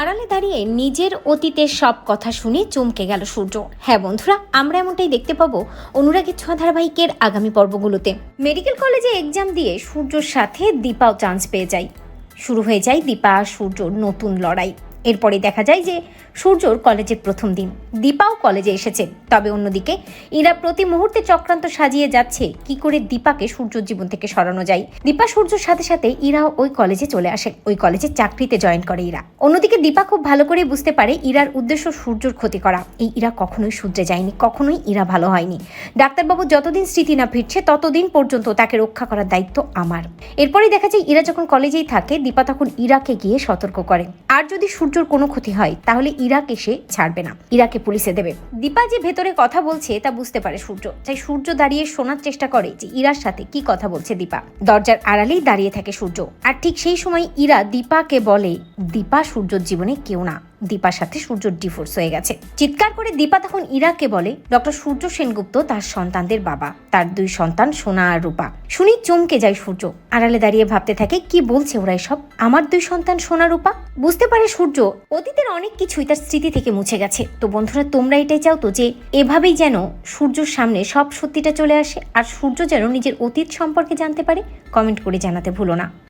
আড়ালে দাঁড়িয়ে নিজের অতীতের সব কথা শুনে চমকে গেল সূর্য। হ্যাঁ বন্ধুরা, আমরা এমনটাই দেখতে পাবো অনুরাগের ছোঁয়া ধারাবাহিকের আগামী পর্বগুলোতে। মেডিকেল কলেজে এক্সাম দিয়ে সূর্যর সাথে দীপাও চান্স পেয়ে যায়। শুরু হয়ে যায় দীপা সূর্য সূর্যর নতুন লড়াই। এরপরে দেখা যায় যে সূর্যর কলেজের প্রথম দিন। দীপাও কলেজে এসেছে। তবে অন্যদিকে ইরা প্রতি মুহূর্তে চক্রান্ত সাজিয়ে যাচ্ছে। কি করে দীপাকে সূর্যর জীবন থেকে সরানো যায়? দীপা সূর্যর সাথে সাথে ইরাও ওই কলেজে চলে আসে। ওই কলেজে চাকরিতে জয়েন করে ইরা। অন্যদিকে দীপা খুব ভালো করে বুঝতে পারে ইরার উদ্দেশ্য সূর্যর ক্ষতি করা। এই ইরা কখনোই সূর্যে যায়নি, কখনোই ইরা ভালো হয়নি। ডাক্তারবাবু যতদিন স্মৃতি না ফিরছে, ততদিন পর্যন্ত তাকে রক্ষা করার দায়িত্ব আমার। এরপরে দেখা যায়, ইরা যখন কলেজেই থাকে, দীপা তখন ইরাকে গিয়ে সতর্ক করে। আর যদি সূর্যর কোনো ক্ষতি হয়, তাহলে ইরাকে সে ছাড়বে না। ইরাকে পুলিশে দেবে। দীপা যে ভেতরে কথা বলছে, তা বুঝতে পারে সূর্য। তাই সূর্য দাঁড়িয়ে শোনার চেষ্টা করে যে ইরার সাথে কি কথা বলছে দীপা। দরজার আড়ালেই দাঁড়িয়ে থাকে সূর্য। আর ঠিক সেই সময় ইরা দীপাকে বলে, দীপা সূর্যর জীবনে কেউ না। দীপার সাথে সূর্যর ডিভোর্স হয়ে গেছে। চিৎকার করে দীপা তখন ইরাকে বলে, ডক্টর সূর্য সেনগুপ্ত তার সন্তানদের বাবা। তার দুই সন্তান সোনা আর রূপা। শুনি চমকে যায় সূর্য। আড়ালে দাঁড়িয়ে ভাবতে থাকে, কি বলছে ওরা সব আমার দুই সন্তান সোনা, রূপা? বুঝতে পারে সূর্য, অতীতের অনেক কিছুই তার স্মৃতি থেকে মুছে গেছে। তো বন্ধুরা, তোমরা এটাই চাও তো যে, এভাবেই যেন সূর্যর সামনে সব সত্যিটা চলে আসে, আর সূর্য যেন নিজের অতীত সম্পর্কে জানতে পারে? কমেন্ট করে জানাতে ভুলো না।